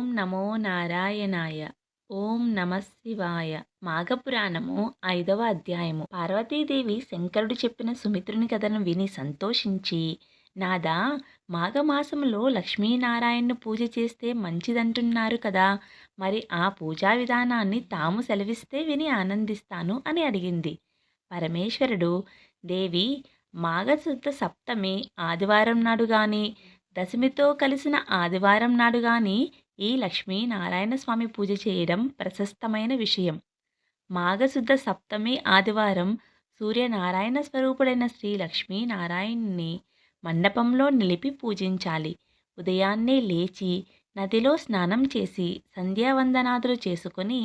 ఓం నమో నారాయణాయ. ఓం నమశివాయ మాఘపురాణము ఐదవ అధ్యాయము. పార్వతీదేవి శంకరుడు చెప్పిన సుమిత్రుని కథను విని సంతోషించి నాదా మాఘమాసంలో లక్ష్మీనారాయణను పూజ చేస్తే మంచిదంటున్నారు కదా. మరి ఆ పూజా విధానాన్ని తాము సెలవిస్తే విని ఆనందిస్తాను అని అడిగింది. పరమేశ్వరుడు దేవి మాఘశుద్ధ సప్తమి ఆదివారం నాడు కానీ దశమితో కలిసిన ఆదివారం నాడు కానీ ఈ లక్ష్మీనారాయణ స్వామి పూజ చేయడం ప్రశస్తమైన విషయం. మాఘశుద్ధ సప్తమి ఆదివారం సూర్యనారాయణ స్వరూపుడైన శ్రీ లక్ష్మీనారాయణుని మండపంలో నిలిపి పూజించాలి. ఉదయాన్నే లేచి నదిలో స్నానం చేసి సంధ్యావందనాదులు చేసుకుని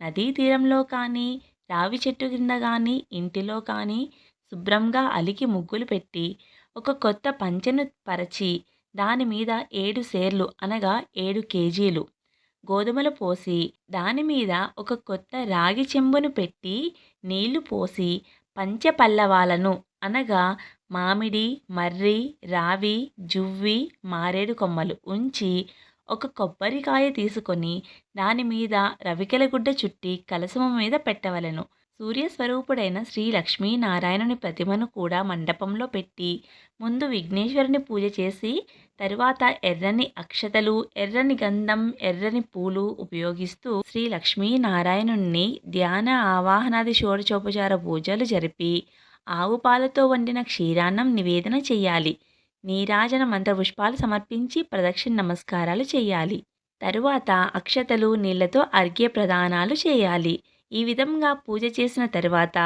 నదీ తీరంలో కానీ రావి చెట్టు కింద కానీ ఇంటిలో కానీ శుభ్రంగా అలికి ముగ్గులు పెట్టి ఒక కొత్త పంచెను పరచి దాని మీద ఏడు సేర్లు అనగా ఏడు కేజీలు. గోధుమలు పోసి దాని మీద ఒక కొత్త రాగి చెంబును పెట్టి నీళ్ళు పోసి పంచపల్లవాలను అనగా మామిడి మర్రి రావి జువ్వి మారేడు కొమ్మలు ఉంచి ఒక కొబ్బరికాయ తీసుకొని దాని మీద రవికెల గుడ్డ చుట్టి కలసము మీద పెట్టవలెను. సూర్యస్వరూపుడైన శ్రీ లక్ష్మీనారాయణుని ప్రతిమను కూడా మండపంలో పెట్టి ముందు విఘ్నేశ్వరుని పూజ చేసి తరువాత ఎర్రని అక్షతలు ఎర్రని గంధం ఎర్రని పూలు ఉపయోగిస్తూ శ్రీ లక్ష్మీనారాయణుణ్ణి ధ్యాన ఆవాహనాది షోడచోపచార పూజలు జరిపి ఆవు పాలతో వండిన క్షీరాన్నం నివేదన చేయాలి నీరాజన మంత్రపుష్పాలు సమర్పించి ప్రదక్షిణ నమస్కారాలు చేయాలి తరువాత అక్షతలు నీళ్ళతో అర్ఘ్య ప్రదానాలు చేయాలి. ఈ విధంగా పూజ చేసిన తర్వాత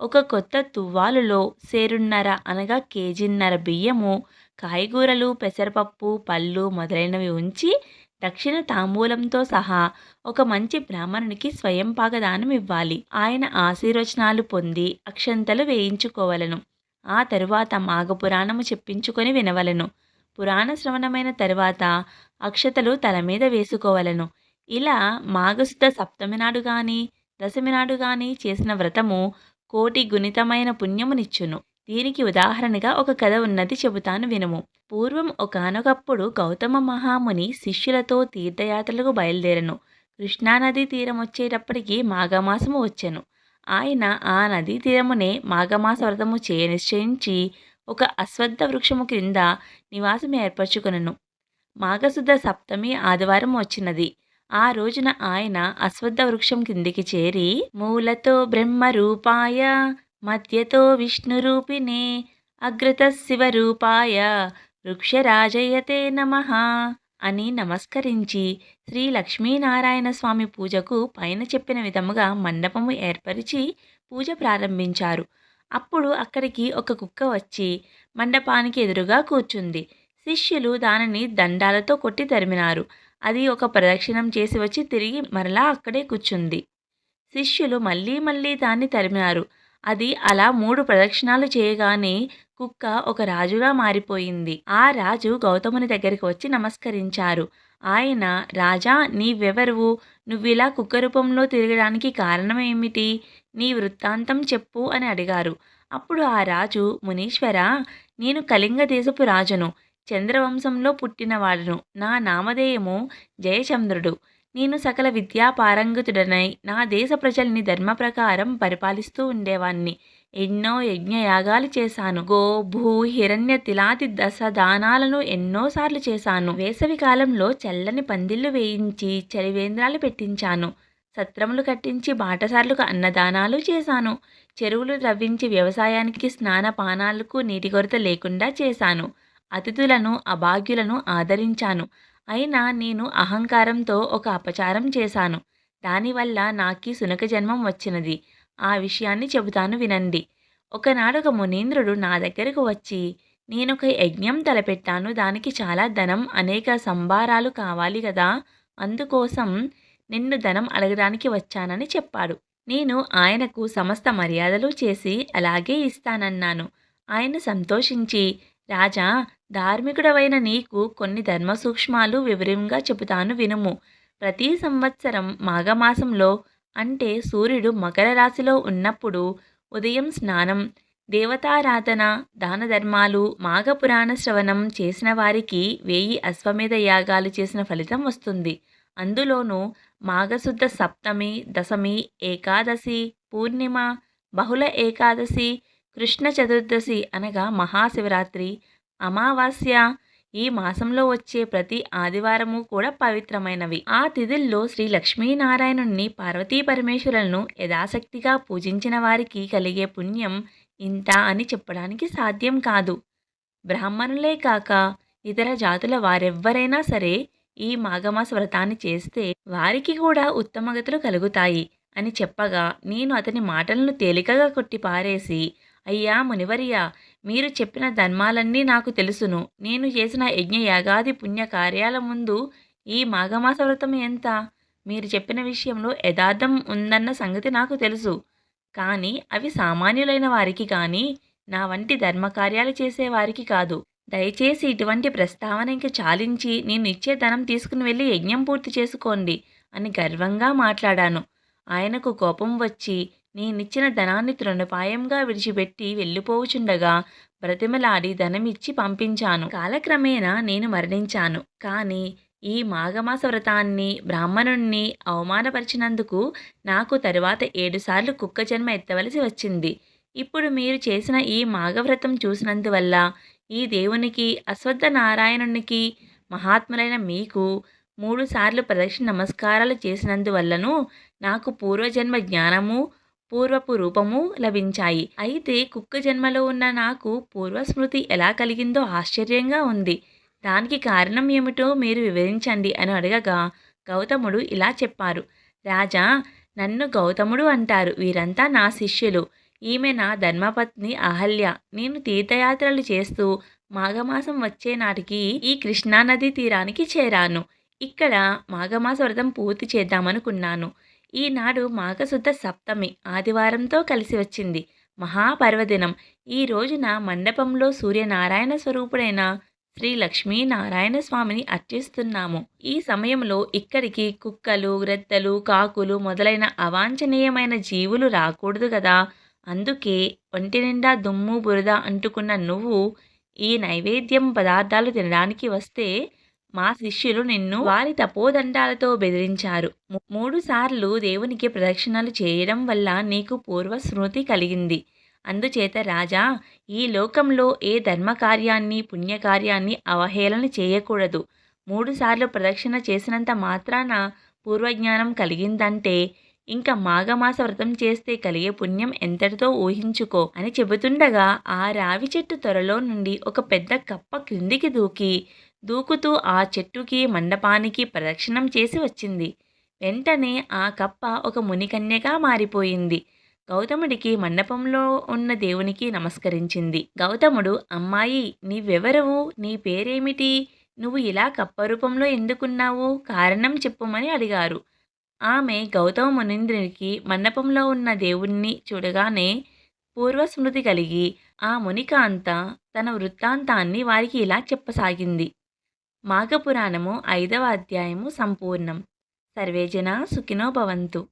ఒక కొత్త తువ్వాలులో సేరున్నర అనగా కేజీన్నర బియ్యము కాయగూరలు పెసరపప్పు పళ్ళు మొదలైనవి ఉంచి దక్షిణ తాంబూలంతో సహా ఒక మంచి బ్రాహ్మణునికి స్వయం పాగదానం ఇవ్వాలి. ఆయన ఆశీర్వచనాలు పొంది అక్షంతలు వేయించుకోవలను. ఆ తరువాత మాఘపురాణము చెప్పించుకొని వినవలను. పురాణ శ్రవణమైన తరువాత అక్షతలు తల మీద వేసుకోవలను. ఇలా మాఘశుద్ధ సప్తమి నాడు కానీ దశమి నాడు గాని చేసిన వ్రతము కోటి గుణితమైన పుణ్యమునిచ్చును. దీనికి ఉదాహరణగా ఒక కథ ఉన్నది చెబుతాను వినుము. పూర్వం ఒకనొకప్పుడు గౌతమ మహాముని శిష్యులతో తీర్థయాత్రలకు బయలుదేరను. కృష్ణానదీ తీరం వచ్చేటప్పటికి మాఘమాసము వచ్చెను. ఆయన ఆ నదీ తీరమునే మాఘమాస వ్రతము చేయ నిశ్చయించి ఒక అశ్వత్థ వృక్షము క్రింద నివాసం ఏర్పరచుకునను. మాఘశుద్ధ సప్తమి ఆదివారం వచ్చినది. ఆ రోజున ఆయన అశ్వత్థ వృక్షం కిందికి చేరి మూలతో బ్రహ్మ రూపాయ మధ్యతో విష్ణు రూపిణే అగ్రత శివరూపాయ వృక్షరాజయతే నమ అని నమస్కరించి శ్రీ లక్ష్మీనారాయణ స్వామి పూజకు పైన చెప్పిన విధముగా మండపము ఏర్పరిచి పూజ ప్రారంభించారు. అప్పుడు అక్కడికి ఒక కుక్క వచ్చి మండపానికి ఎదురుగా కూర్చుంది. శిష్యులు దానిని దండాలతో కొట్టి తరిమినారు. అది ఒక ప్రదక్షిణం చేసి వచ్చి తిరిగి మరలా అక్కడే కూర్చుంది. శిష్యులు మళ్ళీ మళ్ళీ దాన్ని తరిమినారు అది అలా మూడు ప్రదక్షిణాలు చేయగానే కుక్క ఒక రాజుగా మారిపోయింది. ఆ రాజు గౌతముని దగ్గరికి వచ్చి నమస్కరించారు. ఆయన రాజా నీవెవరువు? నువ్విలా కుక్క రూపంలో తిరగడానికి కారణం ఏమిటి? నీ వృత్తాంతం చెప్పు అని అడిగారు. అప్పుడు ఆ రాజు మునీశ్వర నేను కళింగ దేశపు రాజును. చంద్రవంశంలో పుట్టినవాడును. నా నామధేయము జయచంద్రుడు. నేను సకల విద్యా పారంగతుడనై నా దేశ ప్రజల్ని ధర్మ ప్రకారం పరిపాలిస్తూ ఉండేవాణ్ణి. ఎన్నో యజ్ఞయాగాలు చేశాను. గో భూ హిరణ్య తిలాది దశ దానాలను ఎన్నోసార్లు చేశాను. వేసవి కాలంలో చల్లని పందిళ్ళు వేయించి చలివేంద్రాలు పెట్టించాను. సత్రములు కట్టించి బాటసార్లకు అన్నదానాలు చేశాను. చెరువులు తవ్వించి వ్యవసాయానికి స్నాన పానాలకు నీటి కొరత లేకుండా చేశాను. అతిథులను అభాగ్యులను ఆదరించాను. అయినా నేను అహంకారంతో ఒక అపచారం చేశాను. దానివల్ల నాకి సునక జన్మం వచ్చినది. ఆ విషయాన్ని చెబుతాను వినండి. ఒకనాడు ఒక మునీంద్రుడు నా దగ్గరకు వచ్చి నేనొక యజ్ఞం తలపెట్టాను. దానికి చాలా ధనం అనేక సంభారాలు కావాలి కదా అందుకోసం నిన్ను ధనం అడగడానికి వచ్చానని చెప్పాడు. నేను ఆయనకు సమస్త మర్యాదలు చేసి అలాగే ఇస్తానన్నాను. ఆయన సంతోషించి రాజా ధార్మికుడవైన నీకు కొన్ని ధర్మ సూక్ష్మాలు వివరంగా చెబుతాను వినుము. ప్రతి సంవత్సరం మాఘమాసంలో అంటే సూర్యుడు మకర రాశిలో ఉన్నప్పుడు ఉదయం స్నానం దేవతారాధన దాన ధర్మాలు మాఘపురాణ శ్రవణం చేసిన వారికి వేయి అశ్వమేధ యాగాలు చేసిన ఫలితం వస్తుంది. అందులోనూ మాఘశుద్ధ సప్తమి దశమి ఏకాదశి పూర్ణిమ బహుళ ఏకాదశి కృష్ణ చతుర్దశి అనగా మహాశివరాత్రి. అమావాస్య ఈ మాసంలో వచ్చే ప్రతి ఆదివారము కూడా పవిత్రమైనవి. ఆ తిథుల్లో శ్రీ లక్ష్మీనారాయణుణ్ణి పార్వతీ పరమేశ్వరులను యథాశక్తిగా పూజించిన వారికి కలిగే పుణ్యం ఇంత అని చెప్పడానికి సాధ్యం కాదు. బ్రాహ్మణులే కాక ఇతర జాతుల వారెవ్వరైనా సరే ఈ మాఘమాస వ్రతాన్ని చేస్తే వారికి కూడా ఉత్తమగతులు కలుగుతాయి అని చెప్పగా నేను అతని మాటలను తేలికగా కొట్టి పారేసి అయ్యా మునివర్య మీరు చెప్పిన ధర్మాలన్నీ నాకు తెలుసును. నేను చేసిన యజ్ఞ యాగాది పుణ్య కార్యాల ముందు ఈ మాఘమాస వ్రతం ఎంత? మీరు చెప్పిన విషయంలో యథార్థం ఉందన్న సంగతి నాకు తెలుసు. కానీ అవి సామాన్యులైన వారికి కానీ నా వంటి ధర్మకార్యాలు చేసేవారికి కాదు. దయచేసి ఇటువంటి ప్రస్తావన ఇంక చాలించి నేను ఇచ్చే ధనం తీసుకుని వెళ్ళి యజ్ఞం పూర్తి చేసుకోండి అని గర్వంగా మాట్లాడాను. ఆయనకు కోపం వచ్చి నేనిచ్చిన ధనాన్ని తృణపాయంగా విడిచిపెట్టి వెళ్ళిపోవుచుండగా బ్రతిమలాడి ధనమిచ్చి పంపించాను. కాలక్రమేణా నేను మరణించాను. కానీ ఈ మాఘమాస వ్రతాన్ని బ్రాహ్మణుణ్ణి అవమానపరిచినందుకు నాకు తరువాత ఏడుసార్లు కుక్క జన్మ ఎత్తవలసి వచ్చింది. ఇప్పుడు మీరు చేసిన ఈ మాఘవ్రతం చూసినందువల్ల ఈ దేవునికి అశ్వత్థ నారాయణునికి మహాత్ములైన మీకు మూడుసార్లు ప్రదక్షిణ నమస్కారాలు చేసినందువల్లను నాకు పూర్వజన్మ జ్ఞానము పూర్వపు రూపము లభించాయి. అయితే కుక్క జన్మలో ఉన్న నాకు పూర్వస్మృతి ఎలా కలిగిందో ఆశ్చర్యంగా ఉంది. దానికి కారణం ఏమిటో మీరు వివరించండి అని అడగగా గౌతముడు ఇలా చెప్పారు. రాజా నన్ను గౌతముడు అంటారు. వీరంతా నా శిష్యులు. ఈమె నా ధర్మపత్ని అహల్య. నేను తీర్థయాత్రలు చేస్తూ మాఘమాసం వచ్చే నాటికి ఈ కృష్ణానది తీరానికి చేరాను. ఇక్కడ మాఘమాస వ్రతం పూర్తి చేద్దామనుకున్నాను. ఈనాడు మాఘశుద్ధ సప్తమి ఆదివారంతో కలిసి వచ్చింది. మహాపర్వదినం. ఈ రోజున మండపంలో సూర్యనారాయణ స్వరూపుడైన శ్రీ లక్ష్మీనారాయణ స్వామిని అర్చిస్తున్నాము. ఈ సమయంలో ఇక్కడికి కుక్కలు గ్రద్దలు కాకులు మొదలైన అవాంఛనీయమైన జీవులు రాకూడదు కదా అందుకే ఒంటి నిండా దుమ్ము బురద అంటుకున్న నువ్వు ఈ నైవేద్యం పదార్థాలు తినడానికి వస్తే మా శిష్యులు నిన్ను వారి తపోదండాలతో బెదిరించారు. మూడు సార్లు దేవునికి ప్రదక్షిణలు చేయడం వల్ల నీకు పూర్వ స్మృతి కలిగింది. అందుచేత రాజా ఈ లోకంలో ఏ ధర్మకార్యాన్ని పుణ్యకార్యాన్ని అవహేళన చేయకూడదు. మూడుసార్లు ప్రదక్షిణ చేసినంత మాత్రాన పూర్వజ్ఞానం కలిగిందంటే ఇంకా మాఘమాస వ్రతం చేస్తే కలిగే పుణ్యం ఎంతటితో ఊహించుకో అని చెబుతుండగా ఆ రావి చెట్టు త్వరలో నుండి ఒక పెద్ద కప్ప క్రిందికి దూకి దూకుతూ ఆ చెట్టుకి మండపానికి ప్రదక్షిణం చేసి వచ్చింది. వెంటనే ఆ కప్ప ఒక మునికన్యగా మారిపోయింది. గౌతముడికి మండపంలో ఉన్న దేవునికి నమస్కరించింది. గౌతముడు అమ్మాయి నీవెవరవు? నీ పేరేమిటి? నువ్వు ఇలా కప్ప రూపంలో ఎందుకున్నావు? కారణం చెప్పుమని అడిగారు. ఆమె గౌతమ మునీంద్రునికి మండపంలో ఉన్న దేవుణ్ణి చూడగానే పూర్వస్మృతి కలిగి ఆ మునికాంత తన వృత్తాంతాన్ని వారికి ఇలా చెప్పసాగింది. మాఘపురాణము ఐదవ అధ్యాయము సంపూర్ణం. సర్వేజన సుఖినో భవంతు.